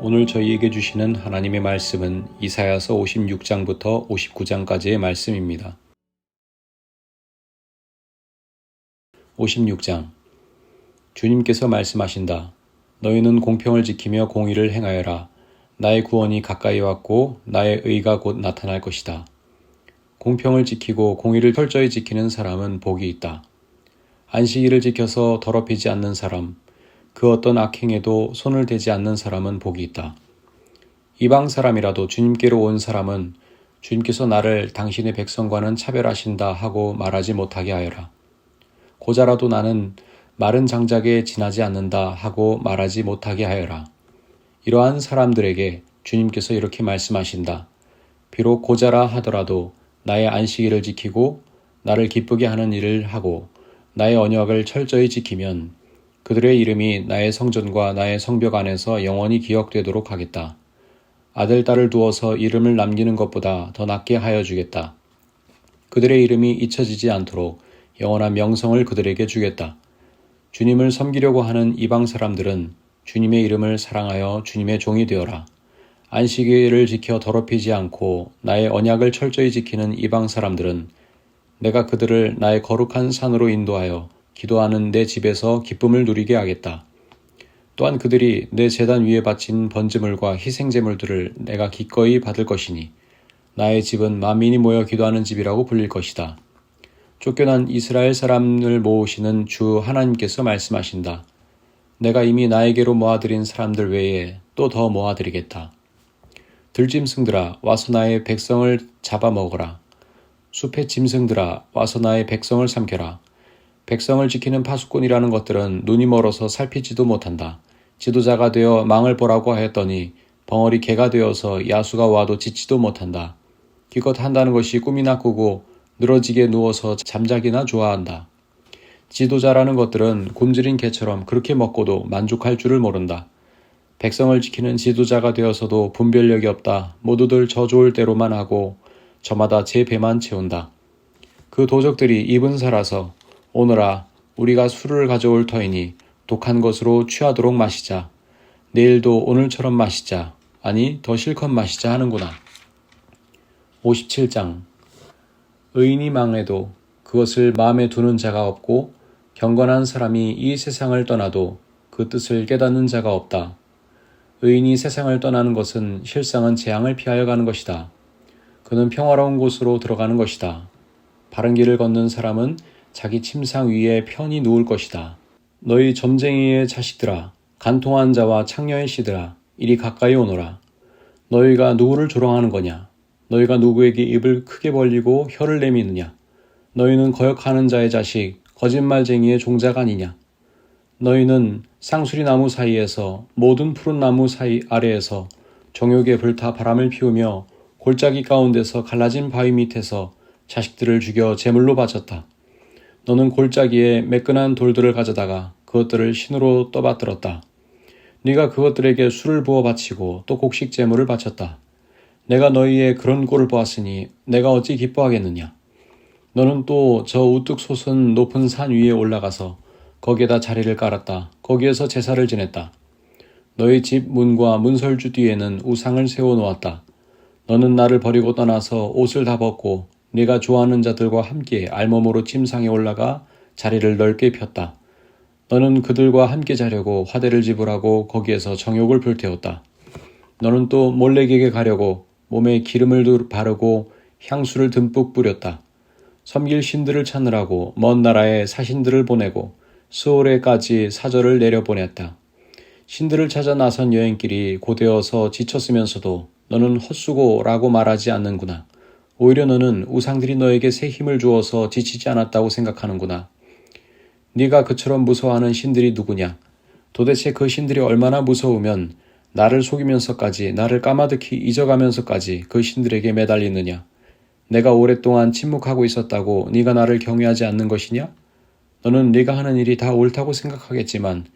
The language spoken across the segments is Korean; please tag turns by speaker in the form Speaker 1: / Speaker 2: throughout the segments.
Speaker 1: 오늘 저희에게 주시는 하나님의 말씀은 이사야서 56장부터 59장까지의 말씀입니다. 56장 주님께서 말씀하신다. 너희는 공평을 지키며 공의를 행하여라. 나의 구원이 가까이 왔고 나의 의가 곧 나타날 것이다. 공평을 지키고 공의를 철저히 지키는 사람은 복이 있다. 안식일을 지켜서 더럽히지 않는 사람, 그 어떤 악행에도 손을 대지 않는 사람은 복이 있다. 이방 사람이라도 주님께로 온 사람은 주님께서 나를 당신의 백성과는 차별하신다 하고 말하지 못하게 하여라. 고자라도 나는 마른 장작에 지나지 않는다 하고 말하지 못하게 하여라. 이러한 사람들에게 주님께서 이렇게 말씀하신다. 비록 고자라 하더라도 나의 안식일을 지키고 나를 기쁘게 하는 일을 하고 나의 언약을 철저히 지키면 그들의 이름이 나의 성전과 나의 성벽 안에서 영원히 기억되도록 하겠다. 아들, 딸을 두어서 이름을 남기는 것보다 더 낫게 하여 주겠다. 그들의 이름이 잊혀지지 않도록 영원한 명성을 그들에게 주겠다. 주님을 섬기려고 하는 이방 사람들은 주님의 이름을 사랑하여 주님의 종이 되어라. 안식일을 지켜 더럽히지 않고 나의 언약을 철저히 지키는 이방 사람들은 내가 그들을 나의 거룩한 산으로 인도하여 기도하는 내 집에서 기쁨을 누리게 하겠다. 또한 그들이 내 재단 위에 바친 번제물과 희생제물들을 내가 기꺼이 받을 것이니 나의 집은 만민이 모여 기도하는 집이라고 불릴 것이다. 쫓겨난 이스라엘 사람을 모으시는 주 하나님께서 말씀하신다. 내가 이미 나에게로 모아들인 사람들 외에 또 더 모아드리겠다. 들짐승들아 와서 나의 백성을 잡아먹어라. 숲의 짐승들아 와서 나의 백성을 삼켜라. 백성을 지키는 파수꾼이라는 것들은 눈이 멀어서 살피지도 못한다. 지도자가 되어 망을 보라고 하였더니 벙어리 개가 되어서 야수가 와도 짓지도 못한다. 기껏 한다는 것이 꿈이나 꾸고 늘어지게 누워서 잠자기나 좋아한다. 지도자라는 것들은 굶주린 개처럼 그렇게 먹고도 만족할 줄을 모른다. 백성을 지키는 지도자가 되어서도 분별력이 없다. 모두들 저 좋을 대로만 하고 저마다 제 배만 채운다. 그 도적들이 입은 살아서 오너라 우리가 술을 가져올 터이니 독한 것으로 취하도록 마시자. 내일도 오늘처럼 마시자. 아니 더 실컷 마시자 하는구나. 57장 의인이 망해도 그것을 마음에 두는 자가 없고 경건한 사람이 이 세상을 떠나도 그 뜻을 깨닫는 자가 없다. 의인이 세상을 떠나는 것은 실상은 재앙을 피하여 가는 것이다. 그는 평화로운 곳으로 들어가는 것이다. 바른 길을 걷는 사람은 자기 침상 위에 편히 누울 것이다. 너희 점쟁이의 자식들아, 간통한 자와 창녀의 씨들아, 이리 가까이 오너라. 너희가 누구를 조롱하는 거냐? 너희가 누구에게 입을 크게 벌리고 혀를 내미느냐? 너희는 거역하는 자의 자식, 거짓말쟁이의 종자가 아니냐? 너희는 쌍수리 나무 사이에서 모든 푸른 나무 사이 아래에서 정욕의 불타 바람을 피우며 골짜기 가운데서 갈라진 바위 밑에서 자식들을 죽여 제물로 바쳤다. 너는 골짜기에 매끈한 돌들을 가져다가 그것들을 신으로 떠받들었다. 네가 그것들에게 술을 부어 바치고 또 곡식 제물을 바쳤다. 내가 너희의 그런 꼴을 보았으니 내가 어찌 기뻐하겠느냐? 너는 또 저 우뚝 솟은 높은 산 위에 올라가서 거기에다 자리를 깔았다. 거기에서 제사를 지냈다. 너희 집 문과 문설주 뒤에는 우상을 세워 놓았다. 너는 나를 버리고 떠나서 옷을 다 벗고 네가 좋아하는 자들과 함께 알몸으로 침상에 올라가 자리를 넓게 폈다. 너는 그들과 함께 자려고 화대를 지불하고 거기에서 정욕을 불태웠다. 너는 또 몰래에게 가려고 몸에 기름을 바르고 향수를 듬뿍 뿌렸다. 섬길 신들을 찾느라고 먼 나라에 사신들을 보내고 스올에까지 사절을 내려보냈다. 신들을 찾아 나선 여행길이 고되어서 지쳤으면서도 너는 헛수고라고 말하지 않는구나. 오히려 너는 우상들이 너에게 새 힘을 주어서 지치지 않았다고 생각하는구나. 네가 그처럼 무서워하는 신들이 누구냐? 도대체 그 신들이 얼마나 무서우면 나를 속이면서까지 나를 까마득히 잊어가면서까지 그 신들에게 매달리느냐? 내가 오랫동안 침묵하고 있었다고 네가 나를 경외하지 않는 것이냐? 너는 네가 하는 일이 다 옳다고 생각하겠지만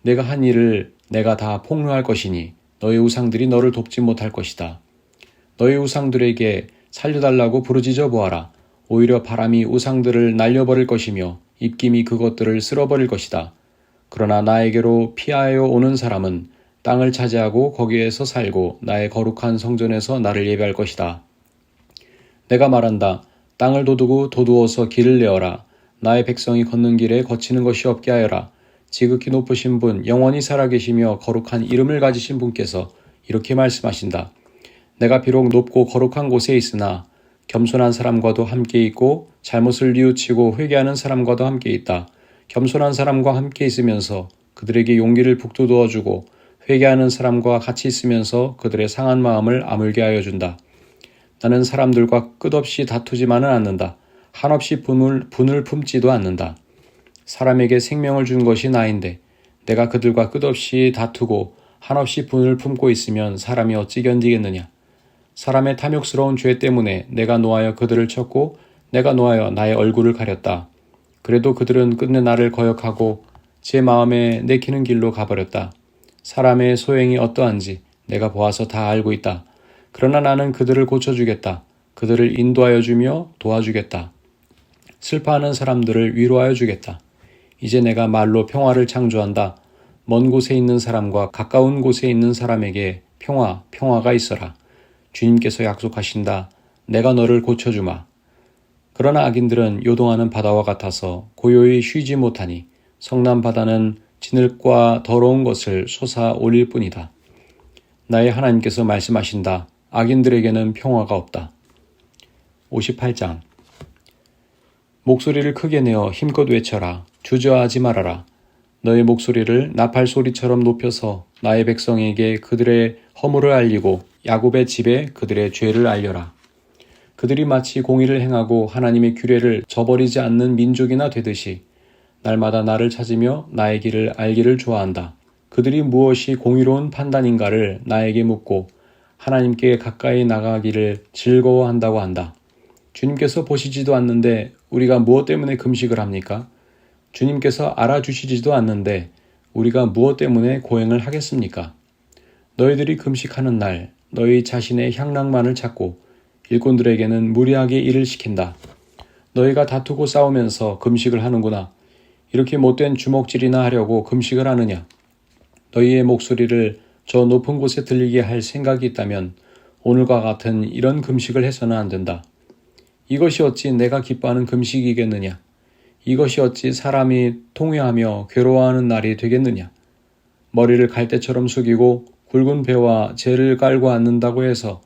Speaker 1: 내가 한 일을 내가 다 폭로할 것이니 너희 우상들이 너를 돕지 못할 것이다. 너희 우상들에게 살려달라고 부르짖어 보아라. 오히려 바람이 우상들을 날려버릴 것이며 입김이 그것들을 쓸어버릴 것이다. 그러나 나에게로 피하여 오는 사람은 땅을 차지하고 거기에서 살고 나의 거룩한 성전에서 나를 예배할 것이다. 내가 말한다. 땅을 도두고 도두어서 길을 내어라. 나의 백성이 걷는 길에 거치는 것이 없게 하여라. 지극히 높으신 분, 영원히 살아계시며 거룩한 이름을 가지신 분께서 이렇게 말씀하신다. 내가 비록 높고 거룩한 곳에 있으나 겸손한 사람과도 함께 있고 잘못을 뉘우치고 회개하는 사람과도 함께 있다. 겸손한 사람과 함께 있으면서 그들에게 용기를 북돋워 주고 회개하는 사람과 같이 있으면서 그들의 상한 마음을 아물게 하여 준다. 나는 사람들과 끝없이 다투지만은 않는다. 한없이 분을, 분을 품지도 않는다. 사람에게 생명을 준 것이 나인데 내가 그들과 끝없이 다투고 한없이 분을 품고 있으면 사람이 어찌 견디겠느냐. 사람의 탐욕스러운 죄 때문에 내가 노하여 그들을 쳤고 내가 노하여 나의 얼굴을 가렸다. 그래도 그들은 끝내 나를 거역하고 제 마음에 내키는 길로 가버렸다. 사람의 소행이 어떠한지 내가 보아서 다 알고 있다. 그러나 나는 그들을 고쳐주겠다. 그들을 인도하여 주며 도와주겠다. 슬퍼하는 사람들을 위로하여 주겠다. 이제 내가 말로 평화를 창조한다. 먼 곳에 있는 사람과 가까운 곳에 있는 사람에게 평화, 평화가 있어라. 주님께서 약속하신다. 내가 너를 고쳐주마. 그러나 악인들은 요동하는 바다와 같아서 고요히 쉬지 못하니 성남 바다는 진흙과 더러운 것을 솟아 올릴 뿐이다. 나의 하나님께서 말씀하신다. 악인들에게는 평화가 없다. 58장 목소리를 크게 내어 힘껏 외쳐라. 주저하지 말아라. 너의 목소리를 나팔 소리처럼 높여서 나의 백성에게 그들의 허물을 알리고 야곱의 집에 그들의 죄를 알려라. 그들이 마치 공의를 행하고 하나님의 규례를 저버리지 않는 민족이나 되듯이 날마다 나를 찾으며 나의 길을 알기를 좋아한다. 그들이 무엇이 공의로운 판단인가를 나에게 묻고 하나님께 가까이 나가기를 즐거워한다고 한다. 주님께서 보시지도 않는데 우리가 무엇 때문에 금식을 합니까? 주님께서 알아주시지도 않는데 우리가 무엇 때문에 고행을 하겠습니까? 너희들이 금식하는 날 너희 자신의 향락만을 찾고 일꾼들에게는 무리하게 일을 시킨다. 너희가 다투고 싸우면서 금식을 하는구나. 이렇게 못된 주먹질이나 하려고 금식을 하느냐? 너희의 목소리를 저 높은 곳에 들리게 할 생각이 있다면 오늘과 같은 이런 금식을 해서는 안 된다. 이것이 어찌 내가 기뻐하는 금식이겠느냐? 이것이 어찌 사람이 통회하며 괴로워하는 날이 되겠느냐? 머리를 갈대처럼 숙이고 굵은 배와 재를 깔고 앉는다고 해서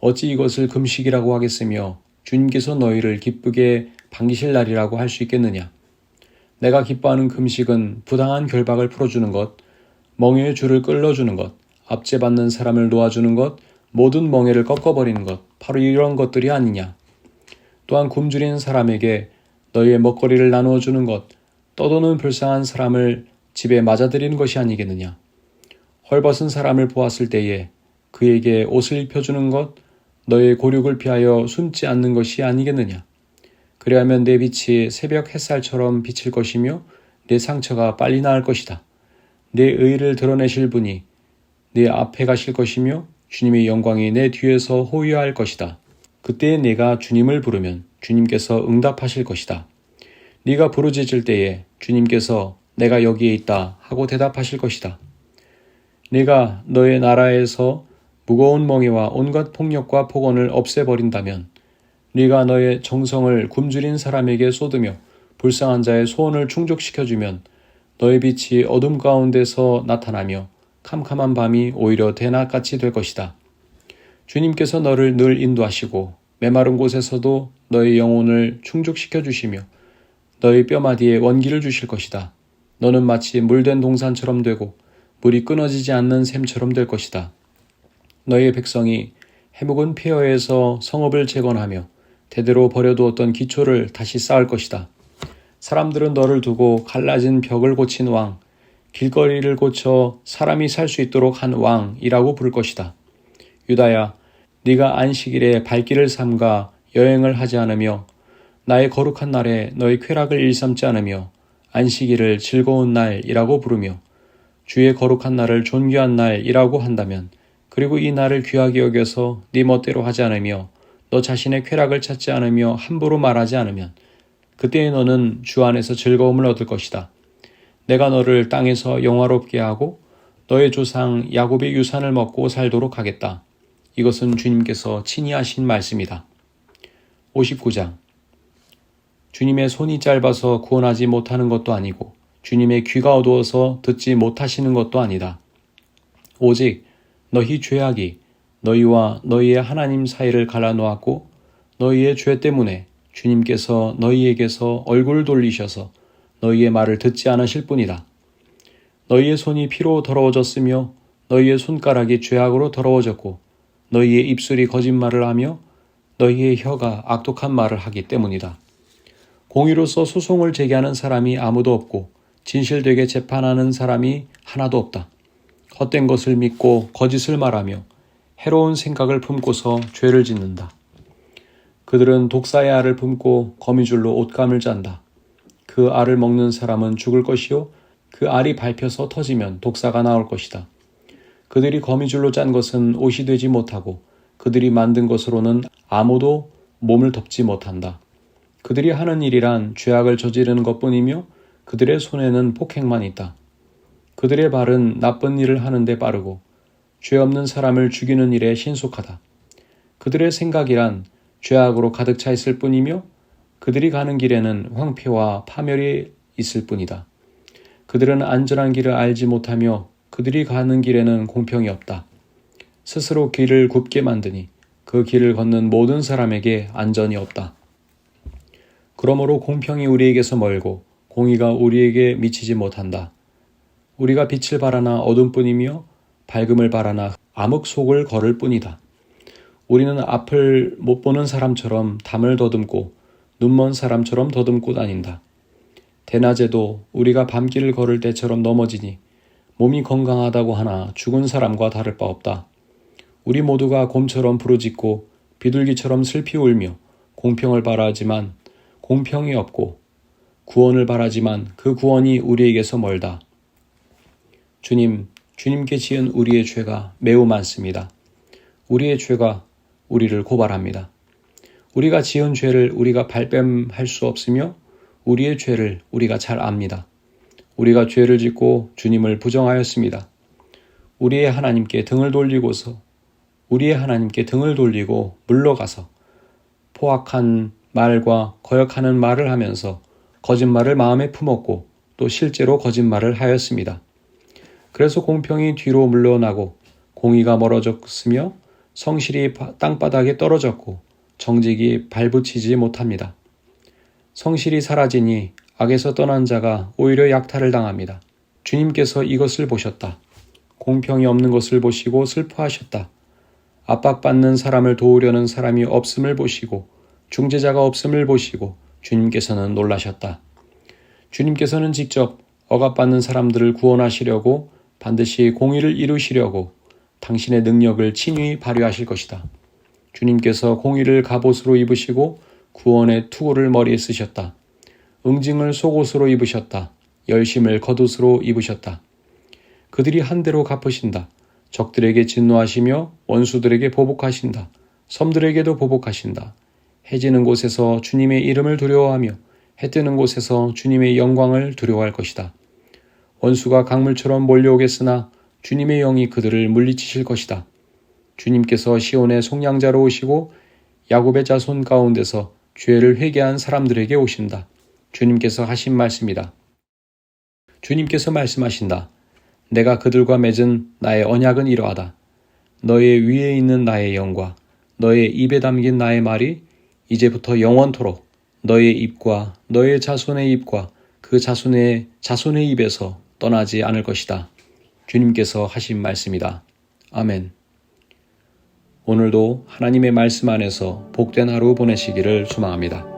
Speaker 1: 어찌 이것을 금식이라고 하겠으며 주님께서 너희를 기쁘게 반기실 날이라고 할 수 있겠느냐? 내가 기뻐하는 금식은 부당한 결박을 풀어주는 것, 멍에의 줄을 끌어주는 것, 압제받는 사람을 놓아주는 것, 모든 멍에를 꺾어버리는 것, 바로 이런 것들이 아니냐. 또한 굶주린 사람에게 너희의 먹거리를 나누어 주는 것, 떠도는 불쌍한 사람을 집에 맞아들이는 것이 아니겠느냐. 헐벗은 사람을 보았을 때에 그에게 옷을 입혀주는 것, 너의 고륙을 피하여 숨지 않는 것이 아니겠느냐. 그리하면 내 빛이 새벽 햇살처럼 비칠 것이며 내 상처가 빨리 나을 것이다. 내 의를 드러내실 분이 내 앞에 가실 것이며 주님의 영광이 내 뒤에서 호위할 것이다. 그때 내가 주님을 부르면 주님께서 응답하실 것이다. 네가 부르짖을 때에 주님께서 내가 여기에 있다 하고 대답하실 것이다. 네가 너의 나라에서 무거운 멍에와 온갖 폭력과 폭언을 없애버린다면 네가 너의 정성을 굶주린 사람에게 쏟으며 불쌍한 자의 소원을 충족시켜주면 너의 빛이 어둠 가운데서 나타나며 캄캄한 밤이 오히려 대낮같이 될 것이다. 주님께서 너를 늘 인도하시고 메마른 곳에서도 너의 영혼을 충족시켜 주시며 너의 뼈마디에 원기를 주실 것이다. 너는 마치 물된 동산처럼 되고 물이 끊어지지 않는 샘처럼 될 것이다. 너의 백성이 해묵은 폐허에서 성읍을 재건하며 대대로 버려두었던 기초를 다시 쌓을 것이다. 사람들은 너를 두고 갈라진 벽을 고친 왕, 길거리를 고쳐 사람이 살 수 있도록 한 왕이라고 부를 것이다. 유다야, 네가 안식일에 발길을 삼가 여행을 하지 않으며 나의 거룩한 날에 너의 쾌락을 일삼지 않으며 안식일을 즐거운 날이라고 부르며 주의 거룩한 날을 존귀한 날이라고 한다면 그리고 이 날을 귀하게 여겨서 네 멋대로 하지 않으며 너 자신의 쾌락을 찾지 않으며 함부로 말하지 않으면 그때에 너는 주 안에서 즐거움을 얻을 것이다. 내가 너를 땅에서 영화롭게 하고 너의 조상 야곱의 유산을 먹고 살도록 하겠다. 이것은 주님께서 친히 하신 말씀이다. 59장 주님의 손이 짧아서 구원하지 못하는 것도 아니고 주님의 귀가 어두워서 듣지 못하시는 것도 아니다. 오직 너희 죄악이 너희와 너희의 하나님 사이를 갈라놓았고 너희의 죄 때문에 주님께서 너희에게서 얼굴을 돌리셔서 너희의 말을 듣지 않으실 뿐이다. 너희의 손이 피로 더러워졌으며 너희의 손가락이 죄악으로 더러워졌고 너희의 입술이 거짓말을 하며 너희의 혀가 악독한 말을 하기 때문이다. 공의로서 소송을 제기하는 사람이 아무도 없고 진실되게 재판하는 사람이 하나도 없다. 헛된 것을 믿고 거짓을 말하며 해로운 생각을 품고서 죄를 짓는다. 그들은 독사의 알을 품고 거미줄로 옷감을 짠다. 그 알을 먹는 사람은 죽을 것이요 그 알이 밟혀서 터지면 독사가 나올 것이다. 그들이 거미줄로 짠 것은 옷이 되지 못하고 그들이 만든 것으로는 아무도 몸을 덮지 못한다. 그들이 하는 일이란 죄악을 저지르는 것뿐이며 그들의 손에는 폭행만 있다. 그들의 발은 나쁜 일을 하는데 빠르고 죄 없는 사람을 죽이는 일에 신속하다. 그들의 생각이란 죄악으로 가득 차 있을 뿐이며 그들이 가는 길에는 황폐와 파멸이 있을 뿐이다. 그들은 안전한 길을 알지 못하며 그들이 가는 길에는 공평이 없다. 스스로 길을 굽게 만드니 그 길을 걷는 모든 사람에게 안전이 없다. 그러므로 공평이 우리에게서 멀고 공의가 우리에게 미치지 못한다. 우리가 빛을 바라나 어둠뿐이며 밝음을 바라나 암흑 속을 걸을 뿐이다. 우리는 앞을 못 보는 사람처럼 담을 더듬고 눈먼 사람처럼 더듬고 다닌다. 대낮에도 우리가 밤길을 걸을 때처럼 넘어지니 몸이 건강하다고 하나 죽은 사람과 다를 바 없다. 우리 모두가 곰처럼 부르짖고 비둘기처럼 슬피 울며 공평을 바라지만 공평이 없고 구원을 바라지만 그 구원이 우리에게서 멀다. 주님, 주님께 지은 우리의 죄가 매우 많습니다. 우리의 죄가 우리를 고발합니다. 우리가 지은 죄를 우리가 발뺌할 수 없으며 우리의 죄를 우리가 잘 압니다. 우리가 죄를 짓고 주님을 부정하였습니다. 우리의 하나님께 등을 돌리고서 우리의 하나님께 등을 돌리고 물러가서 포악한 말과 거역하는 말을 하면서 거짓말을 마음에 품었고 또 실제로 거짓말을 하였습니다. 그래서 공평이 뒤로 물러나고 공의가 멀어졌으며 성실이 땅바닥에 떨어졌고 정직이 발붙이지 못합니다. 성실이 사라지니 악에서 떠난 자가 오히려 약탈을 당합니다. 주님께서 이것을 보셨다. 공평이 없는 것을 보시고 슬퍼하셨다. 압박받는 사람을 도우려는 사람이 없음을 보시고 중재자가 없음을 보시고 주님께서는 놀라셨다. 주님께서는 직접 억압받는 사람들을 구원하시려고 반드시 공의를 이루시려고 당신의 능력을 친히 발휘하실 것이다. 주님께서 공의를 갑옷으로 입으시고 구원의 투구를 머리에 쓰셨다. 응징을 속옷으로 입으셨다. 열심을 겉옷으로 입으셨다. 그들이 한 대로 갚으신다. 적들에게 진노하시며 원수들에게 보복하신다. 섬들에게도 보복하신다. 해지는 곳에서 주님의 이름을 두려워하며 해 뜨는 곳에서 주님의 영광을 두려워할 것이다. 원수가 강물처럼 몰려오겠으나 주님의 영이 그들을 물리치실 것이다. 주님께서 시온의 속량자로 오시고 야곱의 자손 가운데서 죄를 회개한 사람들에게 오신다. 주님께서 하신 말씀이다. 주님께서 말씀하신다. 내가 그들과 맺은 나의 언약은 이러하다. 너의 위에 있는 나의 영과 너의 입에 담긴 나의 말이 이제부터 영원토록 너의 입과 너의 자손의 입과 그 자손의 자손의 입에서 떠나지 않을 것이다. 주님께서 하신 말씀이다. 아멘. 오늘도 하나님의 말씀 안에서 복된 하루 보내시기를 소망합니다.